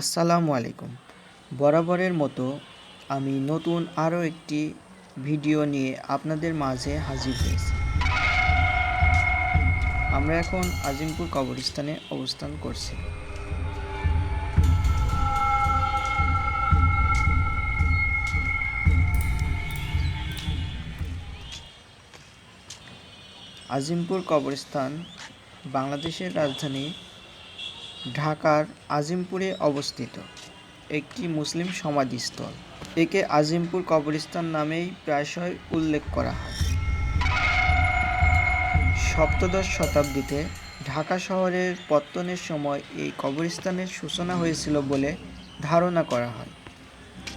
আসসালামু আলাইকুম। বরাবরের মতো আমি নতুন আরও একটি ভিডিও নিয়ে আপনাদের মাঝে হাজির হয়েছি। আমরা এখন আজিমপুর কবরস্থানে অবস্থান করছি। আজিমপুর কবরস্থান বাংলাদেশের রাজধানী ঢাকার আজিমপুরে অবস্থিত একটি মুসলিম সমাধিস্থল। একে আজিমপুর কবরস্থান নামেই প্রায়শই উল্লেখ করা হয়। সপ্তদশ শতাব্দীতে ঢাকা শহরের পত্তনের সময় এই কবরস্থানের সূচনা হয়েছিল বলে ধারণা করা হয়।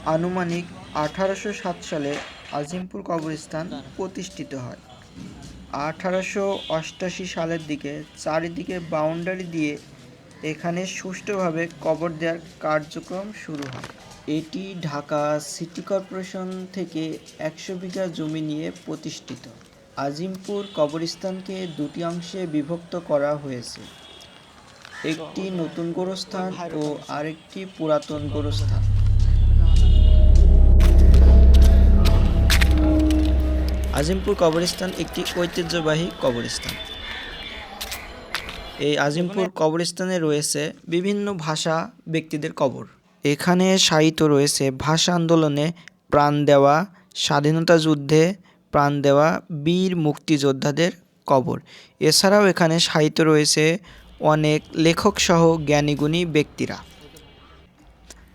আনুমানিক আঠারোশো সাত সালে আজিমপুর কবরস্থান প্রতিষ্ঠিত হয়। আঠারোশো অষ্টাশি সালের দিকে চারিদিকে বাউন্ডারি দিয়ে এখানে সুষ্ঠুভাবে কবর দেওয়ার কার্যক্রম শুরু হয়। এটি ঢাকা সিটি কর্পোরেশন থেকে একশো বিঘা জমি নিয়ে প্রতিষ্ঠিত। আজিমপুর কবরস্থানকে দুটি অংশে বিভক্ত করা হয়েছে। একটি নতুন গোরস্থান ও আরেকটি পুরাতন গোরস্থান। আজিমপুর কবরস্থান একটি ঐতিহ্যবাহী কবরস্থান। এই আজিমপুর কবরস্থানে রয়েছে বিভিন্ন ভাষা ব্যক্তিদের কবর। এখানে সাহিত্য রয়েছে ভাষা আন্দোলনে প্রাণ দেওয়া, স্বাধীনতা যুদ্ধে প্রাণ দেওয়া বীর মুক্তিযোদ্ধাদের কবর। এছাড়াও এখানে সাহিত্য রয়েছে অনেক লেখকসহ জ্ঞানীগুণী ব্যক্তিরা।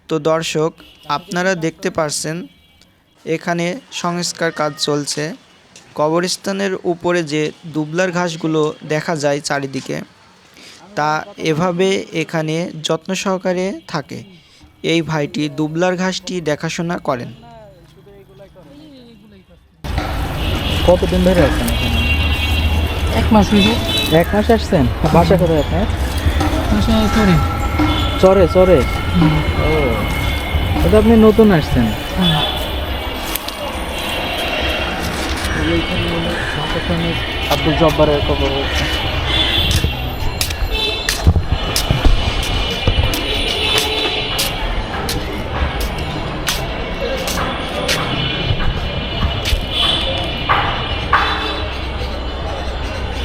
তো দর্শক, আপনারা দেখতে পারছেন, এখানে সংস্কার কাজ চলছে। কবরস্থানের উপরে যে দুবলার ঘাসগুলো দেখা যায় চারিদিকে তা এভাবে এখানে যত্ন সহকারে থাকে। এই ভাইটি দুবলার ঘাসটি দেখাশোনা করেন। কতদিন ধরে আছেন এক মাস হইব এক মাস আসছেন? বাসা করে আপনার? করে চরে। চরে ও এটা আপনি নতুন আসছেন। ঢাকা আব্দুল জব্বারের খবর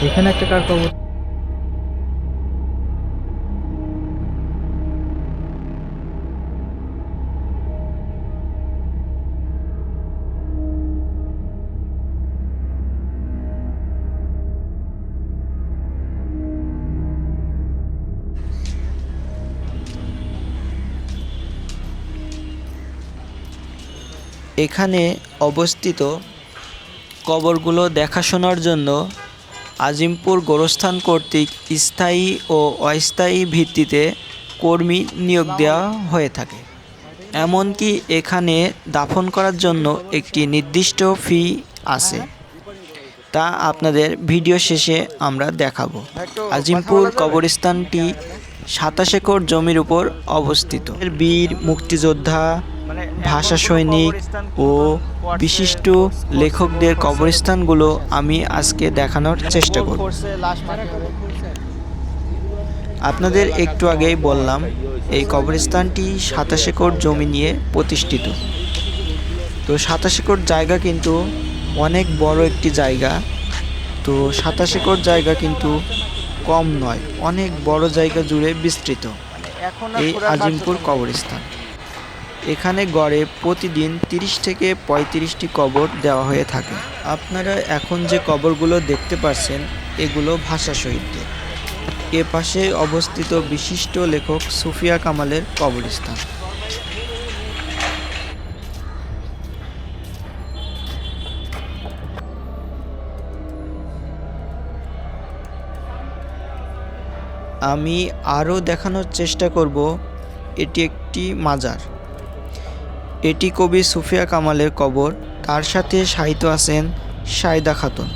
এখানে একটা কার খবর? এখানে অবস্থিত কবরগুলো দেখাশোনার জন্য আজিমপুর গোরস্থান কর্তৃক স্থায়ী ও অস্থায়ী ভিত্তিতে কর্মী নিয়োগ দেওয়া হয়ে থাকে। এমনকি এখানে দাফন করার জন্য একটি নির্দিষ্ট ফি আছে। তা আপনাদের ভিডিও শেষে আমরা দেখাবো। আজিমপুর কবরস্থানটি সাতাশ একর জমির উপর অবস্থিত। বীর, মুক্তিযোদ্ধা ভাষা সৈনিক ও বিশিষ্ট লেখকদের কবরস্থানগুলো আমি আজকে দেখানোর চেষ্টা করব। আপনাদের একটু আগেই বললাম, এই কবরস্থানটি সাতাশ একর জমি নিয়ে প্রতিষ্ঠিত। তো সাতাশ একর জায়গা কিন্তু অনেক বড় একটি জায়গা। তো সাতাশ একর জায়গা কিন্তু কম নয়, অনেক বড় জায়গা জুড়ে বিস্তৃত। এই আজিমপুর কবরস্থান। এখানে গড়ে প্রতিদিন তিরিশ থেকে পঁয়ত্রিশটি কবর দেওয়া হয়ে থাকে। আপনারা এখন যে কবরগুলো দেখতে পাচ্ছেন এগুলো ভাষা শহীদদের এ পাশে অবস্থিত বিশিষ্ট লেখক সুফিয়া কামালের কবরস্থান। আমি আরও দেখানোর চেষ্টা করব, এটি একটি মাজার। এটি কবি সুফিয়া কামালের কবর। তার সাথে সাহিত্য আছেন সাইদা খাতুন।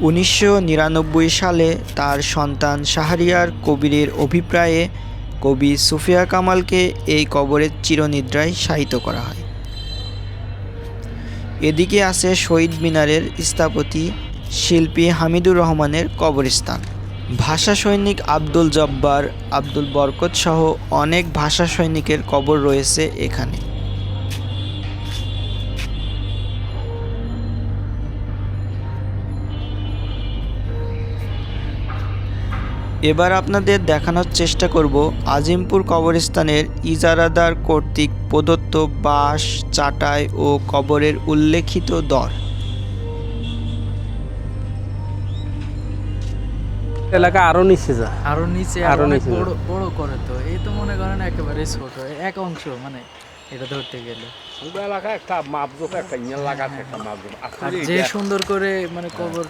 উনিশশো নিরানব্বই সালে তার সন্তান শাহরিয়ার কবিরের অভিপ্রায়ে কবি সুফিয়া কামালকে এই কবরের চিরনিদ্রায় শায়িত করা হয়। এদিকে আছে শহীদ মিনারের স্থাপতি শিল্পী হামিদুর রহমানের কবরস্থান। ভাষা সৈনিক আব্দুল জব্বার, আব্দুল বরকত সহ অনেক ভাষা সৈনিকের কবর রয়েছে এখানে। এবার আপনাদের দেখানোর চেষ্টা করব আজিমপুর কবরস্থানের ইজারাদার কর্তৃক প্রদত্ত বাঁশ চাটাই ও কবরের উল্লেখিত দর। এলাকা আরও নিচে যা আরও নিচে আরও নিচে। বড় বড় করে তো। এই তো মনে করেন একেবারে ছোট। এক অংশ মানে এটা ধরতে গেলে। পুরো এলাকা একটা মাপজোপ একটা ইয়ে লাগা একটা আসলে যে সুন্দর করে মানে কবর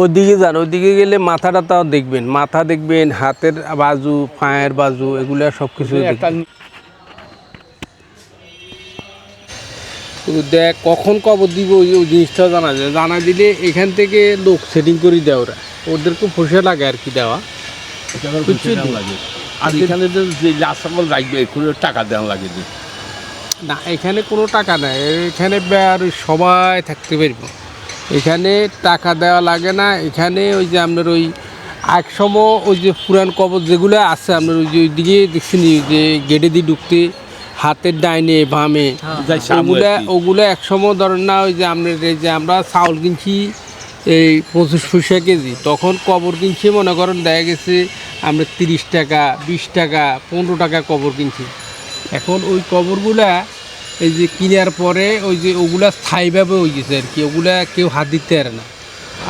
ওদিকে যান ওদিকে গেলে মাথাটা তাও দেখবেন। মাথা দেখবেন হাতের বাজু পায়ের বাজু এগুলা সব কিছু দেখ কখন কবর দিব ওই জিনিসটা জানা যায় জানা দিলে এখান থেকে লোক সেটিং করে দেয় ওরা। ওদেরকে পয়সা লাগে আর কি দেওয়া। এখানে আর এখানে যে যে রাস্তাগুলো লাগবে এগুলো টাকা দেওয়া লাগে যে না এখানে কোনো টাকা নাই। এখানে আর সবাই থাকতে পারব। এখানে টাকা দেওয়া লাগে না। এখানে ওই যে আপনার ওই এক সময় ওই যে পুরান কবর যেগুলো আছে আপনার ওই যে ওইদিকে দেখছেন এই যে গেটে দিয়ে ঢুকতে হাতের ডাইনে বামে যাই সামনে ওগুলা ওগুলো এক সময় ধরেন না ওই যে আপনার এই যে আমরা চাউল কিনছি এই পঁচিশ পয়সা কেজি তখন কবর কিনছি মনে করেন দেখা গেছে আমরা তিরিশ টাকা বিশ টাকা পনেরো টাকা কবর কিনছি। এখন ওই কবরগুলা এই যে কিনার পরে ওই যে ওগুলা স্থায়ীভাবে হয়ে গেছে আর কি, ওগুলা কেউ হাত দিতে পারে না।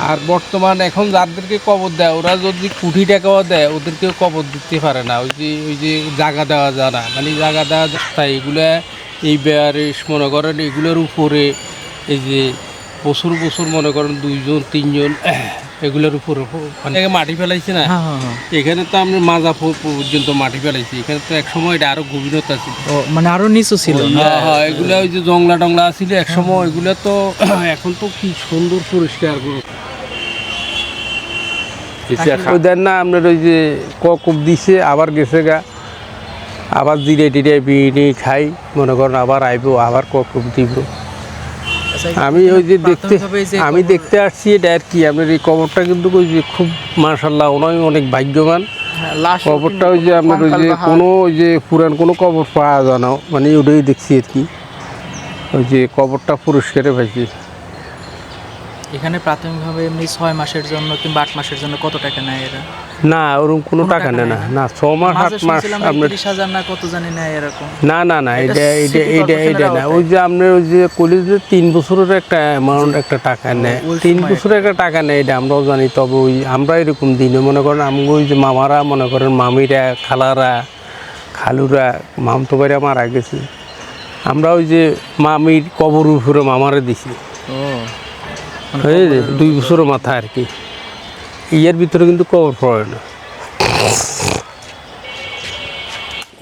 আর বর্তমান এখন যাদেরকে কবর দেয়, ওরা যদি কুটি টাকাও দেয়, ওদেরকেও কবর দিতে পারে না। ওই যে ওই যে জায়গা দেওয়া যায় না। মানে জায়গা দেওয়া যায় এগুলা এই বেয়ারিস মনে করেন, এগুলোর উপরে এই যে বছর বছর মনে করেন দুইজন তিনজন এগুলোর উপরে মানে মাটি ফেলাইছে না? হ্যাঁ হ্যাঁ হ্যাঁ। এখানে তো আমরা মাজা পর্যন্ত মাটি ফেলাইছি। এখানে তো এক সময় এটা আরও গভীরতা ছিল। মানে আরও নিচু ছিল। হ্যাঁ এগুলা ওই যে জংলা টংলা ছিল এক সময় এগুলা তো এখন তো কি সুন্দর পরিষ্কার না আপনার ওই যে কপ দিছে আবার গেছে গা। আবার জিরে টিরে বিড়ি খাই মনে করেন আবার আইবো আবার কপ দিব। আমি ওই যে দেখতে আমি দেখতে আসছি এটা আর কি। আপনার এই কবরটা কিন্তু ওই যে খুব মার্শাল্লাহ ওনাই অনেক ভাগ্যবান। হ্যাঁ, কবরটা ওই যে আপনার ওই যে কোনো ওই যে পুরান কোনো কবর পাওয়া যায় না। মানে ওটাই দেখছি আর কি। ওই যে কবরটা পুরস্কারে পাইছি এখানে প্রাথমিকভাবে এমনি ছয় মাসের জন্য কিংবা আট মাসের জন্য কত টাকা নেয় এরা? না ওরকম কোনো টাকা নেয় না। না। ছ মাস আট মাস আপনার তিরিশ হাজার না কত জানি নেয় এরকম। না না না এটা এটা এটা এটা না। ওই যে আপনার ওই যে কলেজে তিন বছরের একটা অ্যামাউন্ট একটা টাকা নেয়। তিন বছরের একটা টাকা নেয় এটা আমরাও জানি। তবে ওই আমরা এরকম দিনে মনে করেন আমি ওই যে মামারা মনে করেন মামিরা খালারা খালুরা মামতো ভাইরা মারা গেছে। আমরা ওই যে মামির কবর উপরে মামারে দিছি। এই দুই বছরের মাথা আর কি। ইয়ের ভিতরে কিন্তু কবর পড়ে না।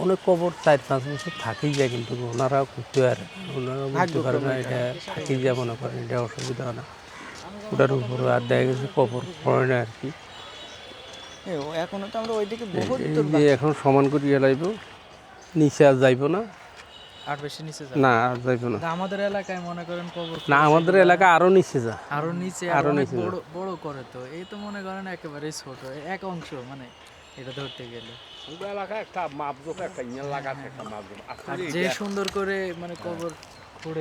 অনেক কবর চার পাঁচ বছর থাকেই যায় কিন্তু ওনারা করতে পারে ওনারা বুঝতে পারে না এটা থাকেই যায় মনে করেন এটা অসুবিধা হয় না। ওটার উপরে আর দেখা গেছে কবর পড়ে না আর কি। এখনও তো আমরা ওইদিকে বহুত এই দূর যে এখন সমান করিয়া লাইব নিচে আর যাইব না। আর বেশি নিচে যাবে? না আর যাইব না। আমাদের এলাকায় মনে করেন কবর না আমাদের এলাকা আরও নিচে যা আরও নিচে আরও নিচে বড় বড় করে তো। এই তো মনে করেন একেবারে ছোট এক অংশ মানে এটা ধরতে গেলে। পুরো এলাকা একটা মাপজোক একটা ইয়ে লাগা একটা মাপজোক। আর যে সুন্দর করে মানে কবর খুঁড়ে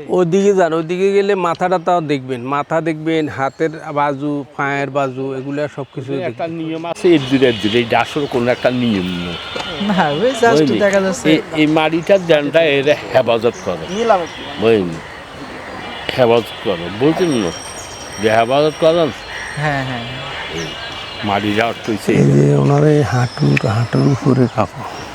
ওদিকে যান ওদিকে গেলে মাথাটা তাও দেখবেন। মাথা দেখবেন হাতের বাজু পায়ের বাজু এগুলা সব কিছু এটা একটা নিয়ম আছে এর দূরে এর দূরে এটা আসলে কোনো একটা নিয়ম না ওই জাস্ট দেখা যাচ্ছে। এই- মাটিটার জ্ঞানটা এরা হেফাজত করে। নিলাম একটু বুঝলি হেফাজত করো। বুঝছেন না? যে হেফাজত করেন। হ্যাঁ হ্যাঁ। মাটি যাওয়ার হয়েছে এই যে ওনার এই হাঁটুর হাঁটুর উপরে কাপড়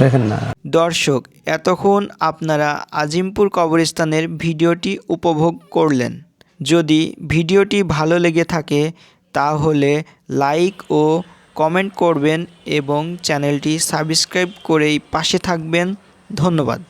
দেখেন না। দর্শক এতক্ষণ আপনারা আজিমপুর কবরস্থানের ভিডিওটি উপভোগ করলেন। যদি ভিডিওটি ভালো লেগে থাকে তাহলে লাইক ও কমেন্ট করবেন এবং চ্যানেলটি সাবস্ক্রাইব করেই পাশে থাকবেন। ধন্যবাদ।